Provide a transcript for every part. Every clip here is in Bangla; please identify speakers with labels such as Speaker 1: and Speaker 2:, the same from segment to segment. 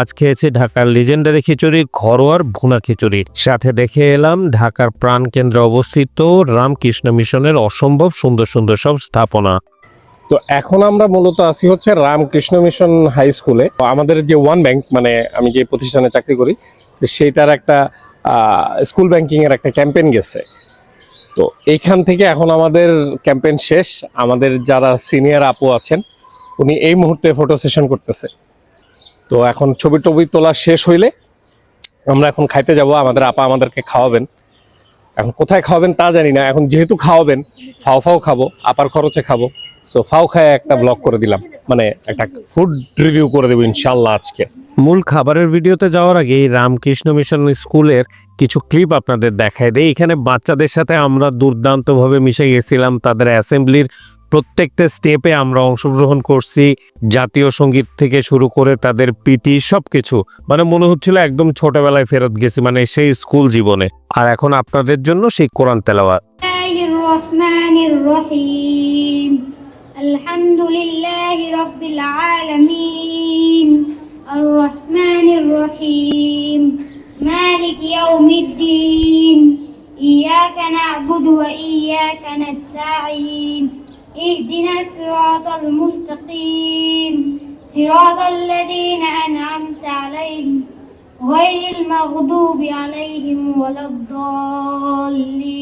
Speaker 1: আজ খেয়েছি ঢাকার লিজেন্ডারি খিচুড়ি, ঘরোয়ার ভুনা খিচুড়ি। সাথে দেখে এলাম ঢাকার প্রাণকেন্দ্রে অবস্থিত রামকৃষ্ণ মিশনের অসম্ভব সুন্দর সুন্দর সব স্থাপনা।
Speaker 2: তো এখন আমরা মূলত আছি হচ্ছে রামকৃষ্ণ মিশন হাই স্কুলে। আমাদের যে ওয়ান ব্যাংক মানে আমি যে প্রতিষ্ঠানে চাকরি করি, সেইটার একটা স্কুল ব্যাংকিং এর একটা ক্যাম্পেইন গেছে। তো এইখান থেকে এখন আমাদের ক্যাম্পেইন শেষ। আমাদের যারা সিনিয়র আপু আছেন, উনি এই মুহূর্তে ফটো সেশন করতেছে। তো এখন ছবি টবি তোলা শেষ হইলে আমরা এখন খাইতে যাব, আমাদের আপা আমাদেরকে খাওয়াবেন। এখন কোথায় খাওয়াবেন তা জানি না, এখন যেহেতু খাওয়াবেন, ফাও ফাও খাব, আপার খরচে খাব। সো ফাও খায় একটা ব্লগ করে দিলাম মানে একটা ফুড রিভিউ করে দেবো ইনশাল্লাহ আজকে।
Speaker 1: মূল খাবারের ভিডিওতে যাওয়ার আগে রামকৃষ্ণ মিশন স্কুলের কিছু ক্লিপ আপনাদের দেখায় দেয় এখানে বাচ্চাদের সাথে আমরা দুর্দান্তভাবে মিশে গেছিলাম, তাদের অ্যাসেম্বলির প্রত্যেকটা স্টেপে আমরা অংশগ্রহণ করছি জাতীয় সঙ্গীত থেকে শুরু করে তাদের পিটি সবকিছু মানে মনে হচ্ছিল একদম ছোটবেলায় ফেরত গেছি মানে সেই স্কুল জীবনে আর এখন আপনাদের জন্য সেই কোরআন তেলাওয়াত
Speaker 3: الله الرحمن الرحيم الحمد لله رب العالمين الرحمن الرحيم مالك يوم الدين إياك نعبد وإياك نستعين اهدنا الصراط المستقيم. صراط الذين أنعمت عليهم غير المغضوب عليهم ولا الضالين.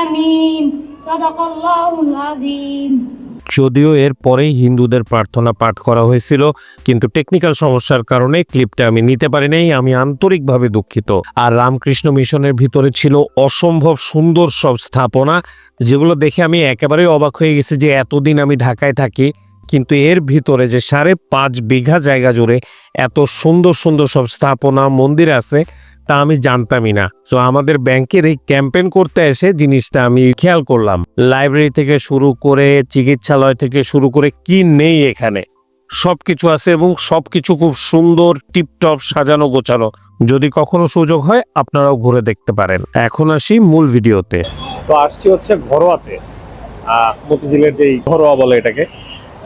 Speaker 3: آمين. صدق الله العظيم.
Speaker 1: যদিও এর পরেই হিন্দুদের প্রার্থনা পাঠ করা হয়েছিল, কিন্তু টেকনিক্যাল সমস্যার কারণে ক্লিপটা আমি নিতে পারি নাই আমি আন্তরিকভাবে দুঃখিত। আর রামকৃষ্ণ মিশনের ভিতরে ছিল অসম্ভব সুন্দর সব স্থাপনা, যেগুলো দেখে আমি একেবারেই অবাক হয়ে গেছি যে এতদিন আমি ঢাকায় থাকি, কিন্তু এর ভিতরে যে সাড়ে পাঁচ বিঘা জায়গা জুড়ে এত সুন্দর সুন্দর সব স্থাপনা, মন্দির আছে তা আমি জানতামই না। তো আমাদের ব্যাংকের এই ক্যাম্পেইন করতে এসে জিনিসটা আমি খেয়াল করলাম। লাইব্রেরি থেকে শুরু করে চিকিৎসালয় থেকে শুরু করে কি নেই এখানে। সবকিছু আছে এবং সবকিছু খুব সুন্দর, টিপটপ, সাজানো, গোছানো। যদি কখনো সুযোগ হয়, আপনারাও ঘুরে দেখতে পারেন। এখন আসি মূল ভিডিওতে।
Speaker 2: তো আসছি হচ্ছে ঘরোয়াতে। মতিঝিলের যেই ঘরোয়া বলে এটাকে।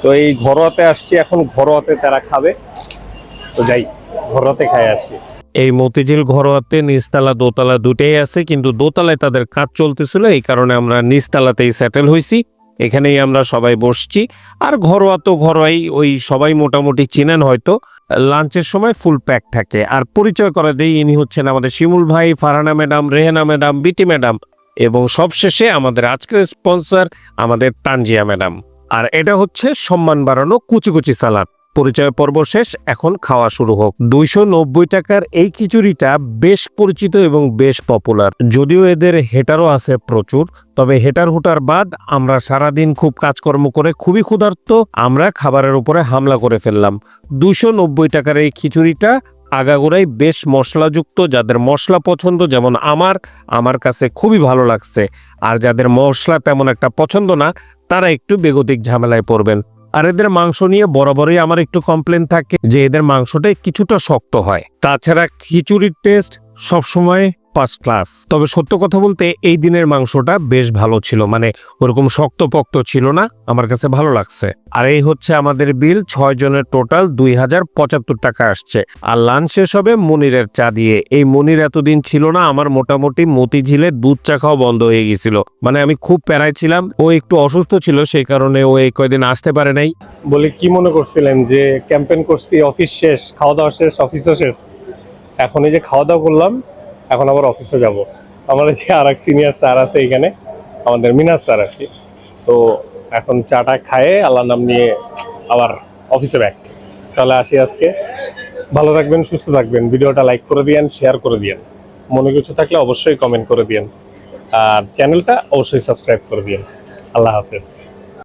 Speaker 2: তো এই ঘরোয়াতে আসছি, এখন ঘরোয়াতে তারা খাবে। তো যাই, ঘরোয়াতে খাই আসছি।
Speaker 1: এই মতিঝিল ঘরোয়াতে নিচতলা, দোতলা দুটেই আছে, কিন্তু দোতলায় তাদের কাজ চলতেছিল, এই কারণে আমরা নিচতলাতেই সেটেল হয়েছি এখানেই আমরা সবাই বসছি। আর ঘরোয়া তো ঘরোয়াই, ওই সবাই মোটামুটি চেনেন হয়তো। লাঞ্চের সময় ফুল প্যাক থাকে। আর পরিচয় করে দেই, ইনি হচ্ছেন আমাদের শিমুল ভাই, Farhana madam, Rehana madam, B T madam এবং সবশেষে আমাদের আজকের স্পন্সর আমাদের তানজিয়া ম্যাডাম। আর এটা হচ্ছে সম্মান বাড়ানো কুচি কুচি সালাদ। পরিচয় পর্ব শেষ, এখন খাওয়া শুরু হোক। দুইশো নব্বই টাকার এই খিচুড়িটা বেশ পরিচিত এবং বেশ পপুলার। যদিও এদের হেটারও আছে প্রচুর, তবে হেটার হুটার বাদ আমরা সারাদিন খুব কাজকর্ম করে খুবই ক্ষুধার্ত, আমরা খাবারের উপরে হামলা করে ফেললাম। দুইশো নব্বই টাকার এই খিচুড়িটা আগাগোড়াই বেশ মশলাযুক্ত, যাদের মশলা পছন্দ, যেমন আমার আমার কাছে খুবই ভালো লাগছে। আর যাদের মশলা তেমন একটা পছন্দ না, তারা একটু বেগতিক ঝামেলায় পড়বেন। আর এদের মাংস নিয়ে বরাবরই আমার একটু কমপ্লেন থাকে যে এদের মাংসটা কিছুটা শক্ত হয়। তাছাড়া খিচুড়ির টেস্ট সবসময় ফার্স্ট ক্লাস। তবে সত্য কথা বলতে এই দিনের মাংসটা বেশ ভালো ছিল। মানে ওরকম শক্তপোক্ত ছিল না, আমার কাছে ভালো লাগছে। আর এই হচ্ছে আমাদের বিল, ছয় জনের টোটাল দুই হাজার পঁচাত্তর টাকা আসছে। আর লাঞ্চ শেষ হবে মনিরের চা দিয়ে। এই মনির এতদিন ছিল না, আমার মোটামুটি মতিঝিলে দুধ চা খাওয়া বন্ধ হয়ে গেছিল। মানে আমি খুব প্যারায় ছিলাম, ও একটু অসুস্থ ছিল, সেই কারণে ও এই কয়দিন আসতে পারে নাই।
Speaker 2: বলে কি মনে করছিলেন যে ক্যাম্পেইন করছি, অফিস শেষ, খাওয়া দাওয়া শেষ, অফিসও শেষ? এখন এই যে খাওয়া দাওয়া করলাম এখন আবার অফিসে যাব। আমাদের যে আর সিনিয়র স্যার আছে এখানে, আমাদের মিনাজ স্যার আর কি। তো এখন চাটা খায়ে আল্লাহ নাম নিয়ে আবার অফিসে ব্যাক তাহলে আসি আজকে। ভালো থাকবেন, সুস্থ থাকবেন। ভিডিওটা লাইক করে দিয়েন শেয়ার করে দিয়েন। মনে কিছু থাকলে অবশ্যই কমেন্ট করে দিয়েন। আর চ্যানেলটা অবশ্যই সাবস্ক্রাইব করে দিয়েন। আল্লাহ হাফেজ।